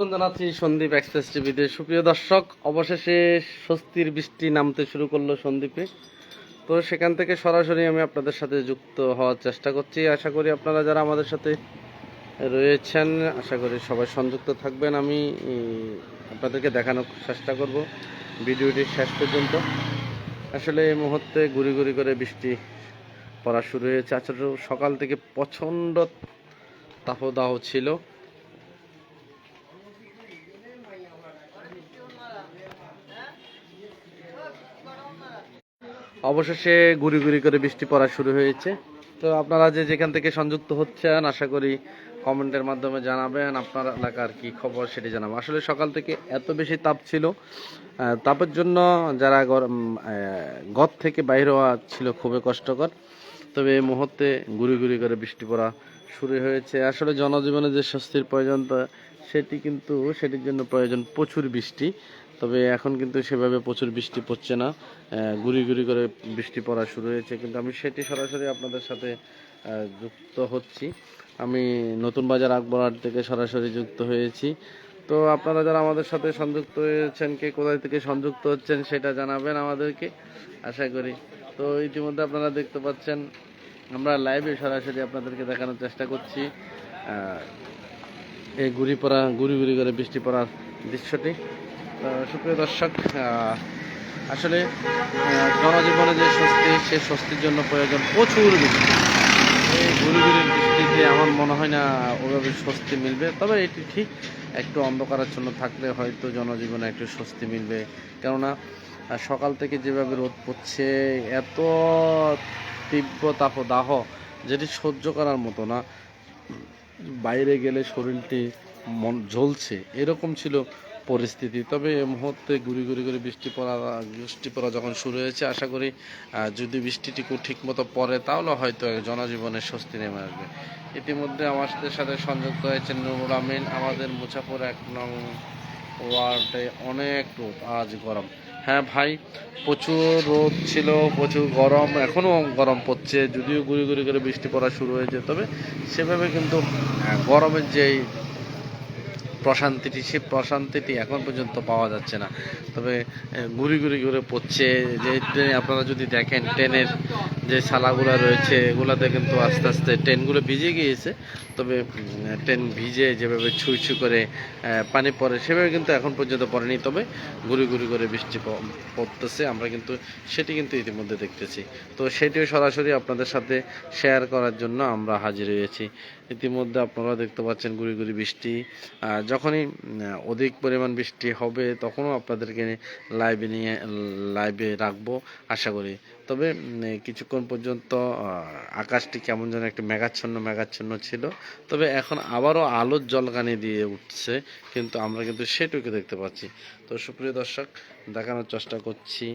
জানাচ্ছি সন্দীপ এক্সপ্রেস টিভিতে সুপ্রিয় দর্শক, অবশেষে স্বস্তির বৃষ্টি নামতে শুরু করল সন্দীপে। তো সেখান থেকে সরাসরি আমি আপনাদের সাথে যুক্ত হওয়ার চেষ্টা করছি। আশা করি আপনারা যারা আমাদের সাথে রয়েছেন, আশা করি সবাই সংযুক্ত থাকবেন। আমি আপনাদেরকে দেখানোর চেষ্টা করব ভিডিওটি শেষ পর্যন্ত। আসলে এই মুহূর্তে গুড়ি গুড়ি করে বৃষ্টি পড়া শুরু হয়েছে। আসলে সকাল থেকে প্রচণ্ড তাপদাহ ছিল। অবশেষে গুড়ি গুড়ি করে বৃষ্টি পড়া শুরু হয়েছে। তো আপনারা যে যেখান থেকে সংযুক্ত হচ্ছেন, আশা করি কমেন্টের মাধ্যমে জানাবেন আপনার এলাকার কি খবর সেটি জানাব। আসলে সকাল থেকে এত বেশি তাপ ছিল। তাপের জন্য যারা ঘর থেকে বাইরে হওয়া ছিল খুবই কষ্টকর। তবে এই মুহূর্তে গুড়ি গুড়ি করে বৃষ্টি পড়া শুরু হয়েছে। আসলে জনজীবনে যে স্বস্তির প্রয়োজন সেটি কিন্তু, সেটির জন্য প্রয়োজন প্রচুর বৃষ্টি। তবে এখন কিন্তু সেভাবে প্রচুর বৃষ্টি পড়ছে না। গুড়ি গুড়ি করে বৃষ্টি পড়া শুরু হয়েছে, কিন্তু আমি সেটি সরাসরি আপনাদের সাথে যুক্ত হচ্ছি। আমি নতুন বাজার আকবরহাট থেকে সরাসরি যুক্ত হয়েছি। তো আপনারা যারা আমাদের সাথে সংযুক্ত হয়েছেন, কে কোথায় থেকে সংযুক্ত হচ্ছেন সেটা জানাবেন আমাদেরকে, আশা করি। তো ইতিমধ্যে আপনারা দেখতে পাচ্ছেন, আমরা লাইভে সরাসরি আপনাদেরকে দেখানোর চেষ্টা করছি এই গুড়ি পড়া, গুড়ি গুড়ি করে বৃষ্টি পড়ার দৃশ্যটি। সুপ্রিয় দর্শক আসলে জনজীবনে যে স্বস্তি, সে স্বস্তির জন্য প্রয়োজন প্রচুর বৃষ্টি। এই গুড়ি বৃষ্টিতে আমার মনে হয় না ওভাবে স্বস্তি মিলবে, তবে এটি ঠিক একটু অন্ধকারাচ্ছন্ন থাকলে হয়তো জনজীবনে একটু স্বস্তি মিলবে। কেননা সকাল থেকে যেভাবে রোদ পড়ছে, এত তীব্র তাপদাহ, যেটি সহ্য করার মতো না। বাইরে গেলে শরীরটি মন জ্বলছে। এরকম ছিল পরিস্থিতি। তবে এই মুহূর্তে গুড়ি গুড়ি করে বৃষ্টি পড়া বৃষ্টি পড়া যখন শুরু হয়েছে, আশা করি যদি বৃষ্টিটিকু ঠিক মতো পড়ে, তাহলে হয়তো জনজীবনে স্বস্তি নেমে আসবে। ইতিমধ্যে আমাদের সাথে সংযুক্ত হয়েছেন নুরুল আমিন। আমাদের মুছাপুর এক নং ওয়ার্ডে অনেক রোদ, আজ গরম। হ্যাঁ ভাই, প্রচুর রোদ ছিল, প্রচুর গরম এখনও গরম পড়ছে, যদিও গুড়ি গুড়ি করে বৃষ্টি পড়া শুরু হয়েছে। তবে সেভাবে কিন্তু গরমের যেই প্রশান্তিটি সেই প্রশান্তিটি এখন পর্যন্ত পাওয়া যাচ্ছে না। তবে গুড়ি গুড়ি করে পড়ছে। যে ট্রেনে আপনারা যদি দেখেন ট্রেনের যে শালাগুলো রয়েছে এগুলাতে কিন্তু আস্তে আস্তে ট্রেনগুলো ভিজে গিয়েছে। তবে ট্রেন ভিজে যেভাবে ছুঁই ছুঁ করে পানি পড়ে সেভাবে কিন্তু এখন পর্যন্ত পড়েনি। তবে গুড়ি গুড়ি করে বৃষ্টি পড়তেছে। আমরা কিন্তু সেটি কিন্তু ইতিমধ্যে দেখতেছি। তো সেটিও সরাসরি আপনাদের সাথে শেয়ার করার জন্য আমরা হাজির হয়েছি। ইতিমধ্যে আপনারা দেখতে পাচ্ছেন গুড়ি গুড়ি বৃষ্টি। আহ, যখনই অধিক পরিমাণ বৃষ্টি হবে তখনও আপনাদেরকে লাইভে নিয়ে লাইভে রাখব, আশা করি। তবে কিছুক্ষণ পর্যন্ত আকাশটি কেমন যেন একটু মেঘাচ্ছন্ন মেঘাচ্ছন্ন ছিল। তবে এখন আবারও আলোর জলকানি দিয়ে উঠছে, কিন্তু আমরা কিন্তু সেটুকু দেখতে পাচ্ছি। তো সুপ্রিয় দর্শক, দেখানোর চেষ্টা করছি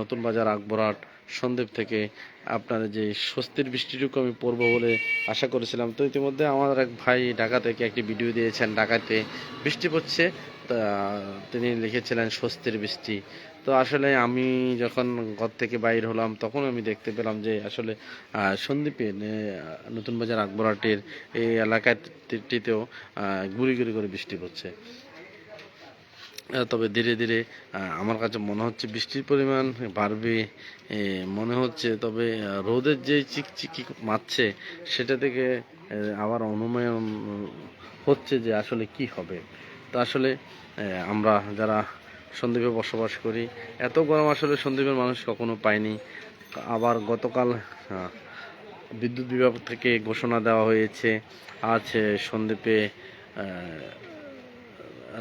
নতুন বাজার আকবরহাট সন্দ্বীপ থেকে আপনার যে স্বস্তির বৃষ্টিটুকু আমি পড়ব বলে আশা করেছিলাম। তো ইতিমধ্যে আমার এক ভাই ঢাকা থেকে একটি ভিডিও দিয়েছেন, ঢাকাতে বৃষ্টি পড়ছে। তিনি লিখেছিলেন স্বস্তির বৃষ্টি। তো আসলে আমি যখন ঘর থেকে বাইর হলাম, তখন আমি দেখতে পেলাম যে আসলে সন্দীপে নতুন বাজার আকবরহাটের এই এলাকাটিতেও গুড়ি গুড়ি করে বৃষ্টি পড়ছে। তবে ধীরে ধীরে আমার কাছে মনে হচ্ছে বৃষ্টির পরিমাণ বাড়বে মনে হচ্ছে, তবে রোদের যে চিকচিকি মারছে, সেটা থেকে আবার অনুমান হচ্ছে যে আসলে কি হবে। তো আসলে আমরা যারা সন্দ্বীপে বসবাস করি, এত গরম আসলে সন্দ্বীপের মানুষ কখনো পায়নি। আবার গতকাল বিদ্যুৎ বিভাগ থেকে ঘোষণা দেওয়া হয়েছে আজ সন্দ্বীপে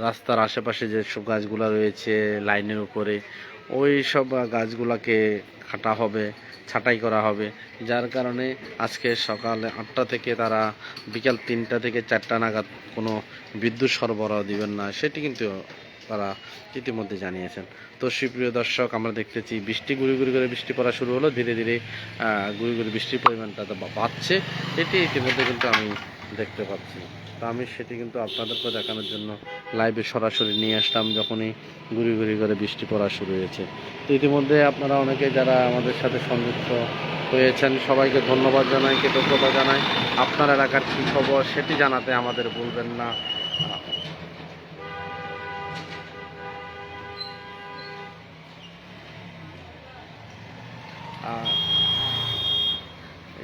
রাস্তার আশেপাশে যে সব গাছগুলো রয়েছে, লাইনের উপরে, ওই সব গাছগুলোকে কাটা হবে, ছাঁটাই করা হবে। যার কারণে আজকে সকাল আটটা থেকে তারা বিকাল তিনটা থেকে চারটা নাগাদ কোনো বিদ্যুৎ সরবরাহ দিবেন না, সেটি কিন্তু তারা ইতিমধ্যে জানিয়েছেন। তো সুপ্রিয় দর্শক, আমরা দেখতেছি বৃষ্টি, গুড়ি গুড়ি করে বৃষ্টি পড়া শুরু হলো। ধীরে ধীরে গুড়ি গুড়ি বৃষ্টির পরিমাণটা বাড়ছে। এটি ইতিমধ্যে কিন্তু আমি দেখতে পাচ্ছি। তা আমি সেটি কিন্তু আপনাদেরকে দেখানোর জন্য লাইভে সরাসরি নিয়ে আসলাম যখনই ঘুরি ঘুরি করে বৃষ্টি পড়া শুরু হয়েছে। তো ইতিমধ্যে আপনারা অনেকে যারা আমাদের সাথে সংযুক্ত হয়েছেন, সবাইকে ধন্যবাদ জানাই, কৃতজ্ঞতা জানাই। আপনার এলাকার কী খবর সেটি জানাতে আমাদের বলবেন না।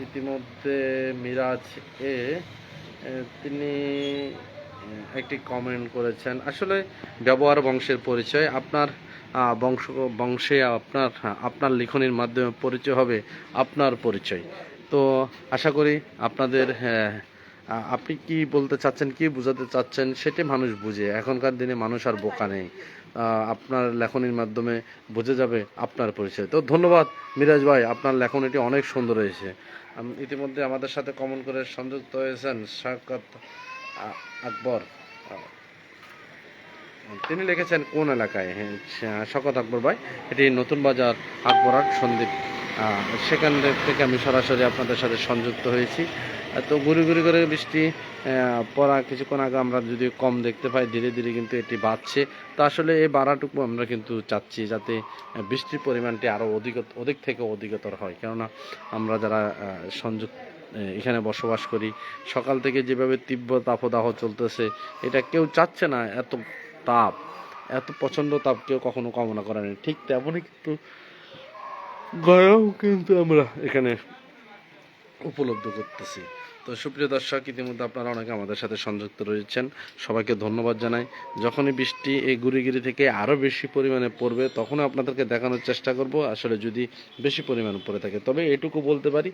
ইতিমধ্যে মিরাজ এ তিনি একটি কমেন্ট করেছেন। আসলে ব্যবহার বংশের পরিচয়। আপনার বংশ বংশে আপনার হ্যাঁ, আপনার লিখনির মাধ্যমে পরিচয় হবে আপনার পরিচয়। তো আশা করি আপনাদের হ্যাঁ, আপনি কি বলতে চাচ্ছেন কি বোঝাতে চাচ্ছেন সেটি মানুষ বুঝে। এখনকার দিনে মানুষ আর বোকা নেই। আপনার লেখনির মাধ্যমে বুঝে যাবে আপনার পরিচয়। তো ধন্যবাদ মিরাজ ভাই আপনার লেখনীটি অনেক সুন্দর হয়েছে। ইতিমধ্যে আমাদের সাথে কমন করে সংযুক্ত হয়েছেন শাকত আকবর। তিনি লিখেছেন কোন এলাকায়? হ্যাঁ শকত আকবর ভাই এটি নতুন বাজার আকবরাট সন্দীপ। আহ, সেখান থেকে আমি সরাসরি আপনাদের সাথে সংযুক্ত হয়েছি। তো গুড়ি গুড়ি করে বৃষ্টি পড়া কিছুক্ষণ আগে আমরা যদি কম দেখতে পাই, ধীরে ধীরে কিন্তু এটি বাড়ছে। তো আসলে এই বাড়াটুকু আমরা কিন্তু চাচ্ছি যাতে বৃষ্টির পরিমাণটি আরও অধিক অধিক থেকে অধিকতর হয়। কেননা আমরা যারা সংযুক্ত এখানে বসবাস করি, সকাল থেকে যেভাবে তীব্র তাপদাহ চলতেছে, এটা কেউ চাচ্ছে না। এত তাপ, এত প্রচণ্ড তাপ কেউ কখনো কামনা করে না ঠিক তেমনই কিন্তু গরম কিন্তু আমরা এখানে উপলব্ধ করতেছি। তো সুপ্রিয় দর্শক, ইতিমধ্যে আপনারা অনেকে আমাদের সাথে সংযুক্ত রয়েছেন। সবাইকে ধন্যবাদ জানাই। যখনই বৃষ্টি এই গুড়িগিরি থেকে আরও বেশি পরিমাণে পড়বে তখন আপনাদেরকে দেখানোর চেষ্টা করব। আসলে যদি বেশি পরিমাণে পড়ে থাকে, তবে এটুকু বলতে পারি,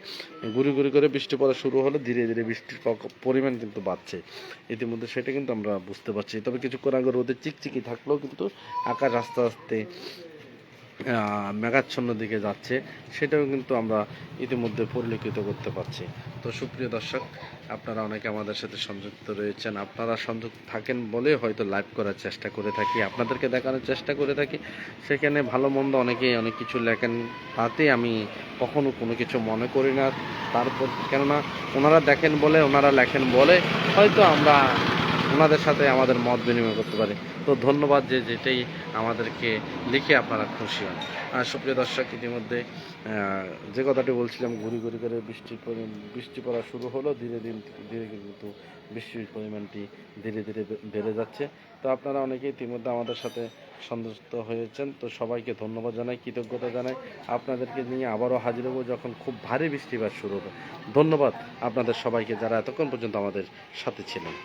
গুড়ি গুড়ি করে বৃষ্টি পড়া শুরু হলে, ধীরে ধীরে বৃষ্টির পরিমাণ কিন্তু বাড়ছে। ইতিমধ্যে সেটা কিন্তু আমরা বুঝতে পারছি। তবে কিছুক্ষণ আগে রোদে চিকচিকি থাকলেও কিন্তু আকাশ আস্তে আস্তে মেঘাচ্ছন্ন দিকে যাচ্ছে, সেটাও কিন্তু আমরা ইতিমধ্যে পরিলক্ষিত করতে পারছি। তো সুপ্রিয় দর্শক, আপনারা অনেকে আমাদের সাথে সংযুক্ত রয়েছেন। আপনারা সংযুক্ত থাকেন বলে হয়তো লাইভ করার চেষ্টা করে থাকি, আপনাদেরকে দেখানোর চেষ্টা করে থাকি। সেখানে ভালো মন্দ অনেকেই অনেক কিছু লেখেন, তাতে আমি কখনো কোনো কিছু মনে করি না। তারপর কেননা, ওনারা দেখেন বলে, ওনারা লেখেন বলে, হয়তো আমরা ওনাদের সাথে আমাদের মত বিনিময় করতে পারি। তো ধন্যবাদ যে যেটাই আমাদেরকে লিখে আপনারা খুশি হন। আর সুপ্রিয় দর্শক, ইতিমধ্যে যে কথাটি বলছিলাম ঘুরি ঘুরি করে বৃষ্টির পরিমাণ বৃষ্টি পড়া শুরু হলো, ধীরে ধীরে ধীরে কিন্তু বৃষ্টির পরিমাণটি ধীরে ধীরে বেড়ে যাচ্ছে। তো আপনারা অনেকেই ইতিমধ্যে আমাদের সাথে সন্তুষ্ট হয়েছেন। তো সবাইকে ধন্যবাদ জানাই, কৃতজ্ঞতা জানাই। আপনাদেরকে নিয়ে আবারও হাজির হব যখন খুব ভারী বৃষ্টিপাত শুরু হবে। ধন্যবাদ আপনাদের সবাইকে যারা এতক্ষণ পর্যন্ত আমাদের সাথে ছিলেন।